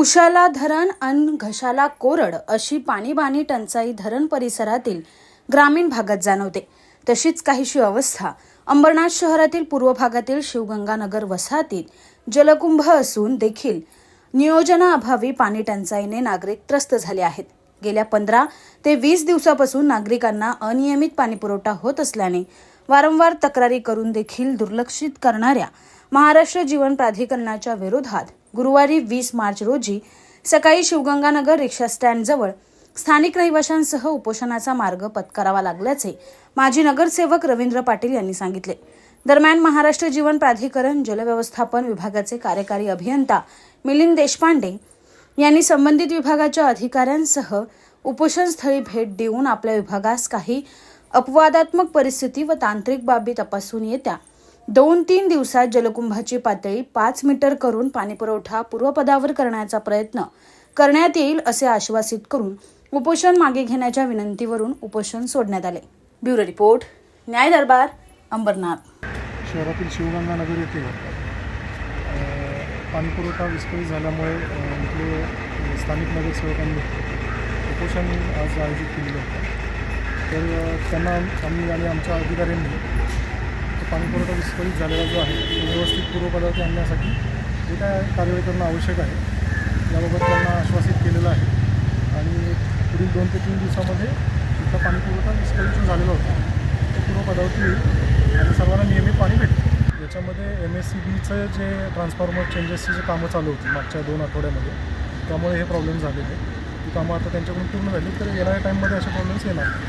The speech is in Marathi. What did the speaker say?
उशाला धरण अन घशाला कोरड अशी पाणीबाणी टंचाई धरण परिसरातील ग्रामीण भागात जाणवते. तशीच काहीशी अवस्था अंबरनाथ शहरातील पूर्व भागातील शिवगंगानगर वसाहतीत जलकुंभ असून देखील नियोजनाअभावी पाणी टंचाईने नागरिक त्रस्त झाले आहेत. गेल्या पंधरा ते वीस दिवसापासून नागरिकांना अनियमित पाणीपुरवठा होत असल्याने वारंवार तक्रारी करून देखील दुर्लक्षित करणाऱ्या महाराष्ट्र जीवन प्राधिकरणाच्या विरोधात गुरुवारी वीस मार्च रोजी सकाळी शिवगंगानगर रिक्षा स्टँडजवळ स्थानिक रहिवाशांसह उपोषणाचा मार्ग पत्करावा लागल्याचे माजी नगरसेवक रवींद्र पाटील यांनी सांगितले. दरम्यान महाराष्ट्र जीवन प्राधिकरण जलव्यवस्थापन विभागाचे कार्यकारी अभियंता मिलिंद देशपांडे यांनी संबंधित विभागाच्या अधिकाऱ्यांसह उपोषणस्थळी भेट देऊन आपल्या विभागास काही अपवादात्मक परिस्थिती व तांत्रिक बाबी तपासून येत्या. दोन तीन दिवसात जलकुंभाची पातळी पाच मीटर करून पाणीपुरवठा पूर्वपदावर करण्याचा प्रयत्न करण्यात येईल असे आश्वासित करून उपोषण मागे घेण्याच्या विनंतीवरून उपोषण सोडण्यात आले. ब्युरो रिपोर्ट न्याय दरबार अंबरनाथ. शहरातील शिवगंगानगर येथे पाणीपुरवठा विस्कळीत झाल्यामुळे इथले स्थानिक नगरसेवकांनी उपोषण आज आयोजित केलेलं होतं. तर त्यांना आम्ही आणि आमच्या अधिकाऱ्यांनी तो पाणीपुरवठा विस्कळीत झालेला जो आहे तो व्यवस्थित पूर्वपदार्थ आणण्यासाठी जे काय कार्यवाही करणं आवश्यक आहे याबाबत त्यांना आश्वासित केलेलं आहे. आणि पुढील दोन ते तीन दिवसामध्ये इथला पाणीपुरवठा विस्कळीत झालेला होता तो पूर्वपदावरती येईल. आणि सर्वांना नियमित पाणी भेटतं याच्यामध्ये एम एस सी बीचं जे ट्रान्सफॉर्मर चेंजेसची जे कामं चालू होती मागच्या दोन आठवड्यामध्ये त्यामुळे हे प्रॉब्लेम झालेले. ती कामं आता त्यांच्याकडून पूर्ण झाली तर येणाऱ्या टाईममध्ये असे प्रॉब्लेम्स येणार. नाही.